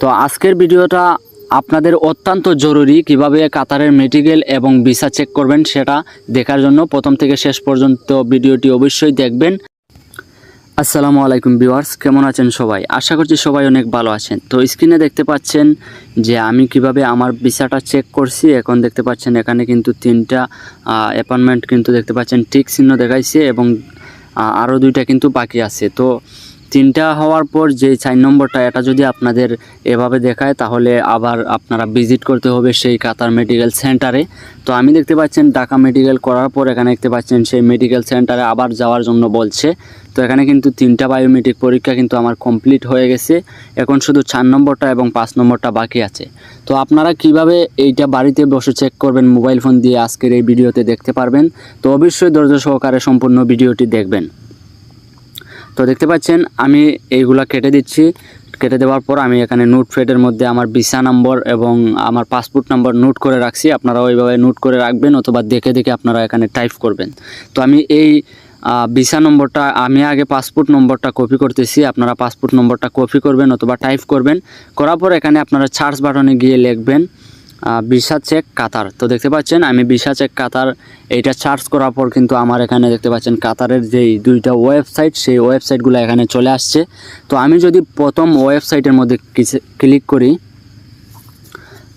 তো আজকের ভিডিওটা আপনাদের অত্যন্ত জরুরি কীভাবে কাতারের মেডিকেল এবং ভিসা চেক করবেন সেটা দেখার জন্য। প্রথম থেকে শেষ পর্যন্ত ভিডিওটি অবশ্যই দেখবেন। আসসালামু আলাইকুম ভিউয়ার্স, কেমন আছেন সবাই? আশা করছি সবাই অনেক ভালো আছেন। তো স্ক্রিনে দেখতে পাচ্ছেন যে আমি কীভাবে আমার ভিসাটা চেক করছি। এখন দেখতে পাচ্ছেন এখানে কিন্তু তিনটা অ্যাপয়েন্টমেন্ট কিন্তু দেখতে পাচ্ছেন। টিক চিহ্ন দেখাইছে এবং আরও দুইটা কিন্তু বাকি আছে। তো তিনটা হওয়ার পর যে চার নম্বরটা, এটা যদি আপনাদের এভাবে দেখায়, তাহলে আবার আপনারা ভিজিট করতে হবে সেই কাতার মেডিকেল সেন্টারে। তো আমি দেখতে পাচ্ছেন, ঢাকা মেডিকেল করার পর এখানে দেখতে পাচ্ছেন, সেই মেডিকেল সেন্টারে আবার যাওয়ার জন্য বলছে। তো এখানে কিন্তু তিনটা বায়োমেট্রিক পরীক্ষা কিন্তু আমার কমপ্লিট হয়ে গেছে। এখন শুধু চার নম্বরটা এবং পাঁচ নম্বরটা বাকি আছে। তো আপনারা কীভাবে এইটা বাড়িতে বসে চেক করবেন, মোবাইল ফোন দিয়ে আজকের এই ভিডিওতে দেখতে পারবেন। তো অবশ্যই ধৈর্য সহকারে সম্পূর্ণ ভিডিওটি দেখবেন। তো দেখতে পাচ্ছেন, আমি এইগুলা কেটে দিচ্ছি। কেটে দেওয়ার পর আমি এখানে নোট ফেডের মধ্যে আমার ভিসা নম্বর এবং আমার পাসপোর্ট নম্বর নোট করে রাখছি। আপনারা ওইভাবে নোট করে রাখবেন অথবা দেখে দেখে আপনারা এখানে টাইপ করবেন। তো আমি এই ভিসা নম্বরটা, আমি আগে পাসপোর্ট নম্বরটা কপি করতেছি। আপনারা পাসপোর্ট নম্বরটা কপি করবেন অথবা টাইপ করবেন। করার পর এখানে আপনারা সার্চ বাটনে গিয়ে লিখবেন ভিসা চেক কাতার। তো দেখতে পাচ্ছেন, আমি ভিসা চেক কাতার এইটা সার্চ করার পর কিন্তু আমার এখানে দেখতে পাচ্ছেন কাতারের যেই দুইটা ওয়েবসাইট সেই ওয়েবসাইটগুলো এখানে চলে আসছে। তো আমি যদি প্রথম ওয়েবসাইটের মধ্যে ক্লিক করি,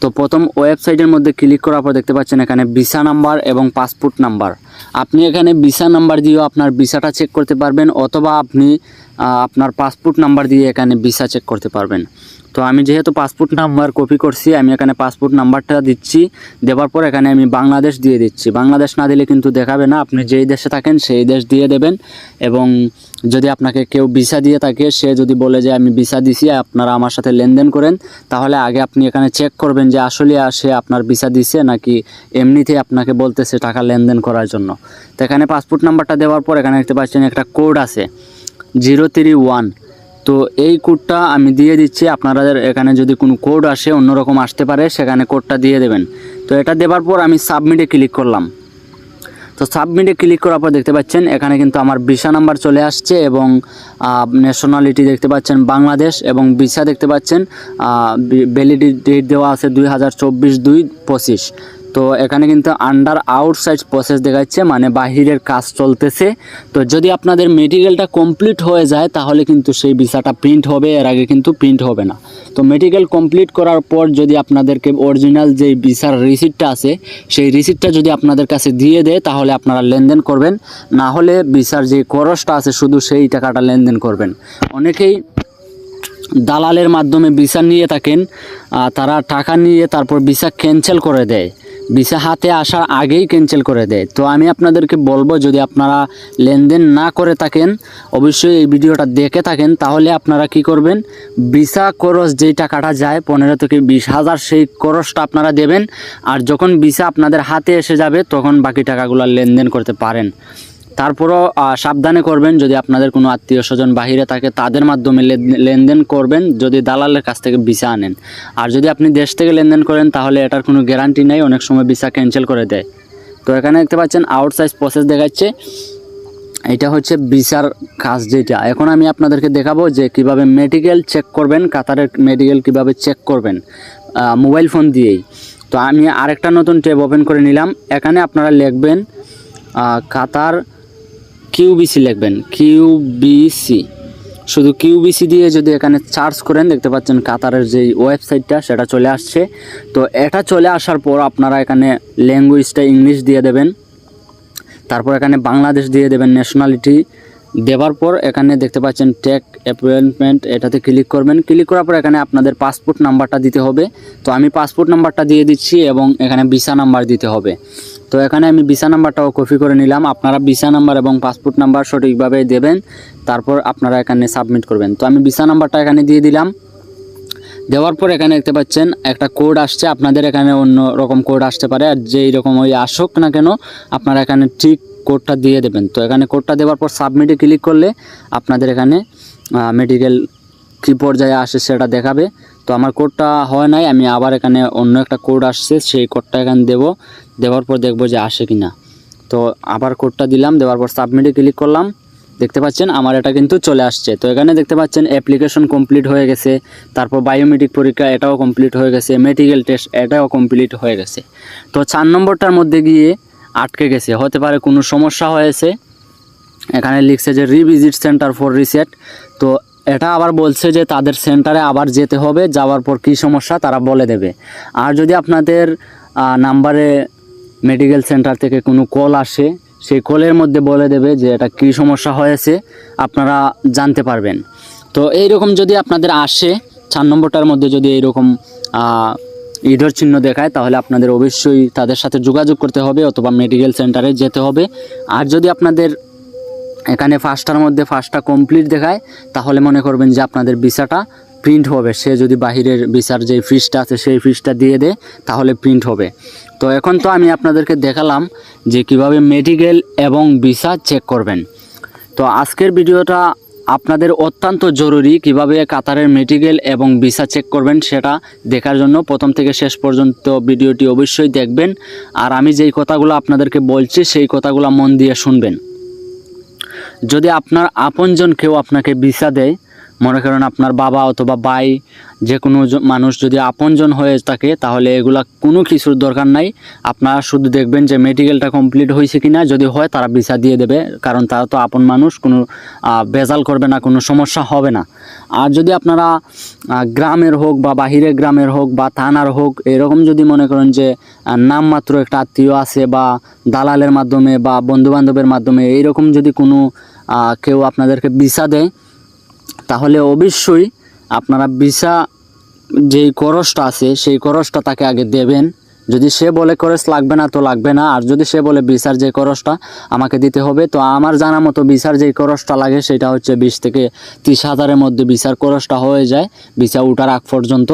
তো প্রথম ওয়েবসাইটের মধ্যে ক্লিক করার পর দেখতে পাচ্ছেন এখানে ভিসা নাম্বার এবং পাসপোর্ট নাম্বার। আপনি এখানে ভিসা নাম্বার দিয়েও আপনার ভিসাটা চেক করতে পারবেন, অথবা আপনি আপনার পাসপোর্ট নাম্বার দিয়ে এখানে ভিসা চেক করতে পারবেন। তো আমি যেহেতু পাসপোর্ট নাম্বার কপি করছি, আমি এখানে পাসপোর্ট নাম্বারটা দিচ্ছি দেওয়ার পর এখানে আমি বাংলাদেশ দিয়ে দিচ্ছি। বাংলাদেশ না দিলে কিন্তু দেখাবে না, আপনি যেই দেশে থাকেন সেই দেশ দিয়ে দেবেন। এবং যদি আপনাকে কেউ ভিসা দিয়ে থাকে, সে যদি বলে যে আমি ভিসা দিছি, আপনারা আমার সাথে লেনদেন করেন, তাহলে আগে আপনি এখানে চেক করবেন যে আসলে সে আপনার ভিসা দিছে নাকি এমনিতেই আপনাকে বলতেছে টাকা লেনদেন করার জন্য। তো এখানে পাসপোর্ট নাম্বারটা দেওয়ার পর এখানে দেখতে পাচ্ছেন একটা কোড আছে জিরো থ্রি ওয়ান তো এই কোডটা আমি দিয়ে দিচ্ছি। আপনাদের এখানে যদি কোনো কোড আসে অন্যরকম আসতে পারে, সেখানে কোডটা দিয়ে দেবেন। তো এটা দেওয়ার পর আমি সাবমিটে ক্লিক করলাম। তো সাবমিটে ক্লিক করার পর দেখতে পাচ্ছেন, এখানে কিন্তু আমার ভিসা নাম্বার চলে আসছে এবং ন্যাশনালিটি দেখতে পাচ্ছেন বাংলাদেশ এবং ভিসা দেখতে পাচ্ছেন ভ্যালিডিটি ডেট দেওয়া আছে দুই হাজার চব্বিশ দুই পঁচিশ। তো এখানে কিন্তু আন্ডার আউটসাইড প্রসেস দেখাচ্ছে মানে বাহিরের কাজ চলতেছে। তো যদি আপনাদের মেডিকেলটা কমপ্লিট হয়ে যায়, তাহলে কিন্তু সেই ভিসাটা প্রিন্ট হবে, এর আগে কিন্তু প্রিন্ট হবে না। তো মেডিকেল কমপ্লিট করার পর যদি আপনাদেরকে অরিজিনাল যেই ভিসার রিসিপ্টটা আছে, সেই রিসিপ্টটা যদি আপনাদের কাছে দিয়ে দেয়, তাহলে আপনারা লেনদেন করবেন। না হলে ভিসার যে খরচটা আছে, শুধু সেই টাকাটা লেনদেন করবেন। অনেকেই দালালের মাধ্যমে ভিসা নিয়ে থাকেন তারা টাকা নিয়ে তারপর ভিসা ক্যান্সেল করে দেয়। ভিসা হাতে আসার আগেই ক্যান্সেল করে দেয়। তো আমি আপনাদেরকে বলব, যদি আপনারা লেনদেন না করে থাকেন, অবশ্যই এই ভিডিওটা দেখে থাকেন, তাহলে আপনারা কি করবেন? ভিসা খরচ যেই টাকাটা যায়, পনেরো থেকে বিশ হাজার, সেই খরচটা আপনারা দেবেন। আর যখন ভিসা আপনাদের হাতে এসে যাবে, তখন বাকি টাকাগুলো লেনদেন করতে পারেন। তারপরও সাবধানে করবেন যদি আপনাদের কোনো আত্মীয় স্বজন বাহিরে থাকে, তাদের মাধ্যমে লেন- লেনদেন করবেন যদি দালালের কাছ থেকে ভিসা আনেন। আর যদি আপনি দেশ থেকে লেনদেন করেন, তাহলে এটার কোনো গ্যারান্টি নেই, অনেক সময় ভিসা ক্যান্সেল করে দেয়। তো এখানে দেখতে পাচ্ছেন আউটসাইজ প্রসেস দেখাচ্ছে। এটা হচ্ছে ভিসার কাজ যেটা। এখন আমি আপনাদেরকে দেখাবো যে কীভাবে মেডিকেল চেক করবেন, কাতারের মেডিকেল কীভাবে চেক করবেন মোবাইল ফোন দিয়েই। তো আমি আরেকটা নতুন ট্যাব ওপেন করে নিলাম। এখানে আপনারা লিখবেন কাতার কিউবিসি লিখবেন কিউবিসি শুধু কিউবিসি দিয়ে যদি এখানে সার্চ করেন, দেখতে পাচ্ছেন কাতারের যে ওয়েবসাইটটা সেটা চলে আসছে। তো এটা চলে আসার পর আপনারা এখানে ল্যাঙ্গুয়েজটা ইংলিশ দিয়ে দেবেন। তারপর এখানে বাংলাদেশ দিয়ে দেবেন ন্যাশনালিটি দেওয়ার পর এখানে দেখতে পাচ্ছেন টেক অ্যাপয়েন্টমেন্ট এটাতে ক্লিক করবেন। ক্লিক করার পর এখানে আপনাদের পাসপোর্ট নাম্বারটা দিতে হবে। তো আমি পাসপোর্ট নাম্বারটা দিয়ে দিচ্ছি এবং এখানে ভিসা নাম্বার দিতে হবে। তো এখানে আমি ভিসা নাম্বারটাও কপি করে নিলাম। আপনারা ভিসা নাম্বার এবং পাসপোর্ট নাম্বার সঠিকভাবে দেবেন। তারপর আপনারা এখানে সাবমিট করবেন। তো আমি ভিসা নাম্বারটা এখানে দিয়ে দিলাম। দেওয়ার পর এখানে দেখতে পাচ্ছেন একটা কোড আসছে। আপনাদের এখানে অন্য রকম কোড আসতে পারে। আর যেই রকম ওই আসুক না কেন, আপনারা এখানে ঠিক কোডটা দিয়ে দেবেন। তো এখানে কোডটা দেওয়ার পর সাবমিটে ক্লিক করলে আপনাদের এখানে মেডিকেল কী পর্যায়ে আসে সেটা দেখাবে। তো আমার কোডটা হয় নাই, আমি আবার এখানে অন্য একটা কোড আসছে, সেই কোডটা এখানে দেব। দেওয়ার পর দেখব যে আসে কি না তো আবার কোডটা দিলাম, দেওয়ার পর সাবমিটে ক্লিক করলাম। দেখতে পাচ্ছেন, আমার এটা কিন্তু চলে আসছে। তো এখানে দেখতে পাচ্ছেন অ্যাপ্লিকেশন কমপ্লিট হয়ে গেছে। তারপর বায়োমেট্রিক পরীক্ষা, এটাও কমপ্লিট হয়ে গেছে। মেডিকেল টেস্ট এটাও কমপ্লিট হয়ে গেছে। তো চার নম্বরটার মধ্যে গিয়ে আটকে গেছে। হতে পারে কোনো সমস্যা হয়েছে। এখানে লিখছে যে রিভিজিট সেন্টার ফর রিসেট তো এটা আবার বলছে যে, তাদের সেন্টারে আবার যেতে হবে, যাওয়ার পর কী সমস্যা তারা বলে দেবে। আর যদি আপনাদের নাম্বারে মেডিকেল সেন্টার থেকে কোনো কল আসে, সেই কলের মধ্যে বলে দেবে যে, এটা কী সমস্যা হয়েছে, আপনারা জানতে পারবেন। তো এইরকম যদি আপনাদের আসে, চার নম্বরটার মধ্যে যদি এইরকম ইডর চিহ্ন দেখায়, তাহলে আপনাদের অবশ্যই তাদের সাথে যোগাযোগ করতে হবে অথবা মেডিকেল সেন্টারে যেতে হবে। আর যদি আপনাদের এখানে ফার্স্টটার মধ্যে ফার্স্টটা কমপ্লিট দেখায়, তাহলে মনে করবেন যে আপনাদের ভিসাটা প্রিন্ট হবে। সে যদি বাহিরের ভিসার যে ফিসটা আছে, সেই ফিসটা দিয়ে দেয়, তাহলে প্রিন্ট হবে। তো এখন তো আমি আপনাদেরকে দেখালাম যে কীভাবে মেডিকেল এবং ভিসা চেক করবেন। তো আজকের ভিডিওটা আপনাদের অত্যন্ত জরুরি কীভাবে কাতারের মেডিকেল এবং ভিসা চেক করবেন সেটা দেখার জন্য প্রথম থেকে শেষ পর্যন্ত ভিডিওটি অবশ্যই দেখবেন। আর আমি যেই কথাগুলো আপনাদেরকে বলছি, সেই কথাগুলো মন দিয়ে শুনবেন। যদি আপনার আপনজন কেউ আপনাকে ভিসা দেয় মনে করেন আপনার বাবা অথবা ভাই যে কোনো মানুষ যদি আপনজন হয়ে থাকে, তাহলে এগুলা কোনো কিছুর দরকার নাই। আপনারা শুধু দেখবেন যে মেডিকেলটা কমপ্লিট হয়েছে কিনা, যদি হয় তারা ভিসা দিয়ে দেবে, কারণ তারা তো আপন মানুষ, কোনো ভেজাল করবে না, কোনো সমস্যা হবে না। আর যদি আপনারা গ্রামের হোক বা বাহিরের গ্রামের হোক বা থানার হোক, এরকম যদি মনে করেন যে নামমাত্র একটা আত্মীয় আছে বা দালালের মাধ্যমে বা বন্ধুবান্ধবের মাধ্যমে, এইরকম যদি কোনো কেউ আপনাদেরকে ভিসা দেয় তাহলে অবশ্যই আপনারা ভিসা যেই খরচটা আছে, সেই খরচটা তাকে আগে দেবেন। যদি সে বলে খরচ লাগবে না, তো লাগবে না। আর যদি সে বলে ভিসার যে খরচটা আমাকে দিতে হবে, তো আমার জানা মতো ভিসার যেই খরচটা লাগে, সেটা হচ্ছে বিশ থেকে তিরিশ হাজারের মধ্যে ভিসার খরচটা হয়ে যায়, ভিসা উঠার আগ পর্যন্ত।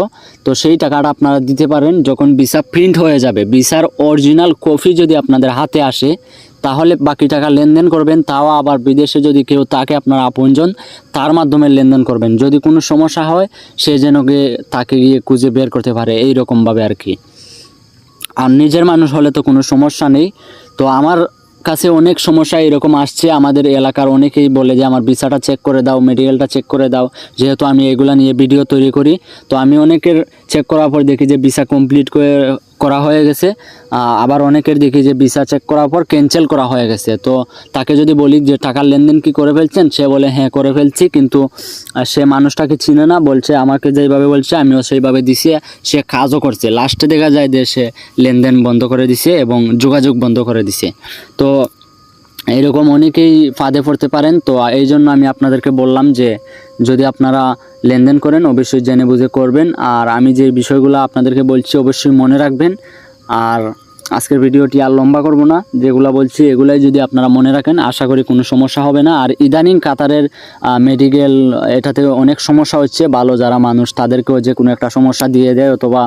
তো সেই টাকাটা আপনারা দিতে পারেন, যখন ভিসা প্রিন্ট হয়ে যাবে। ভিসার অরিজিনাল কপি যদি আপনাদের হাতে আসে তাহলে বাকি টাকা লেনদেন করবেন, তাও আবার বিদেশে যদি কেউ তাকে আপনার আপনজন, তার মাধ্যমে লেনদেন করবেন। যদি কোনো সমস্যা হয়, সে যেন তাকে গিয়ে খুঁজে বের করতে পারে এই রকমভাবে আর কি। আর নিজের মানুষ হলে তো কোনো সমস্যা নেই। তো আমার কাছে অনেক সমস্যা এরকম আসছে, আমাদের এলাকার অনেকেই বলে যে, আমার ভিসাটা চেক করে দাও মেডিকেলটা চেক করে দাও। যেহেতু আমি এগুলা নিয়ে ভিডিও তৈরি করি, তো আমি অনেকের চেক করার পর দেখি যে, ভিসা কমপ্লিট করে করা হয়ে গেছে। আবার অনেকের দেখি যে ভিসা চেক করার পর ক্যান্সেল করা হয়ে গেছে। তো তাকে যদি বলি যে টাকার লেনদেন কি করে ফেলছেন, সে বলে হ্যাঁ করে ফেলছি। কিন্তু সে মানুষটাকে চিনে না, বলছে, আমাকে যেইভাবে বলছে, আমিও সেইভাবে দিছি। সে কাজও করছে। লাস্টে দেখা যায় যে সে লেনদেন বন্ধ করে দিছে এবং যোগাযোগ বন্ধ করে দিছে। তো এইরকম অনেকেই ফাঁদে পড়তে পারেন। তো এই জন্য আমি আপনাদেরকে বললাম যে, যদি আপনারা লেনদেন করেন, অবশ্যই জেনে বুঝে করবেন। আর আমি যে বিষয়গুলো আপনাদেরকে বলছি, অবশ্যই মনে রাখবেন। আর আজকের ভিডিওটি আর লম্বা করব না। যেগুলো বলছি, এগুলাই যদি আপনারা মনে রাখেন, আশা করি কোনো সমস্যা হবে না। আর ইদানিং কাতারের মেডিকেল, এটাতে অনেক সমস্যা হচ্ছে। ভালো যারা মানুষ, তাদেরকেও যে কোনো একটা সমস্যা দিয়ে দেয় অথবা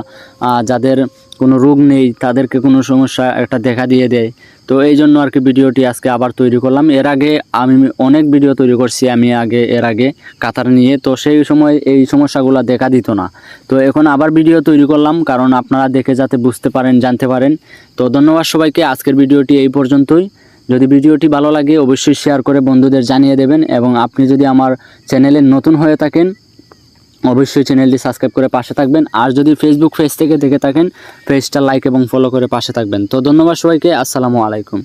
যাদের কোনো রোগ নেই, তাদেরকে কোনো সমস্যা একটা দেখা দিয়ে দেয়। তো এই জন্য আর কি ভিডিওটি আজকে আবার তৈরি করলাম। এর আগে আমি অনেক ভিডিও তৈরি করছি আমি আগে, এর আগে কাতার নিয়ে। তো সেই সময় এই সমস্যাগুলো দেখা দিত না। তো এখন আবার ভিডিও তৈরি করলাম, কারণ আপনারা দেখে যাতে বুঝতে পারেন, জানতে পারেন। তো ধন্যবাদ সবাইকে, আজকের ভিডিওটি এই পর্যন্তই। যদি ভিডিওটি ভালো লাগে, অবশ্যই শেয়ার করে বন্ধুদের জানিয়ে দেবেন। এবং আপনি যদি আমার চ্যানেলে নতুন হয়ে থাকেন অবশ্যই চ্যানেলটি সাবস্ক্রাইব করে পাশে থাকবেন। আর যদি ফেসবুক পেজ থেকে দেখে থাকেন পেজটা লাইক এবং ফলো করে পাশে থাকবেন। তো ধন্যবাদ সবাইকে, আসসালামু আলাইকুম।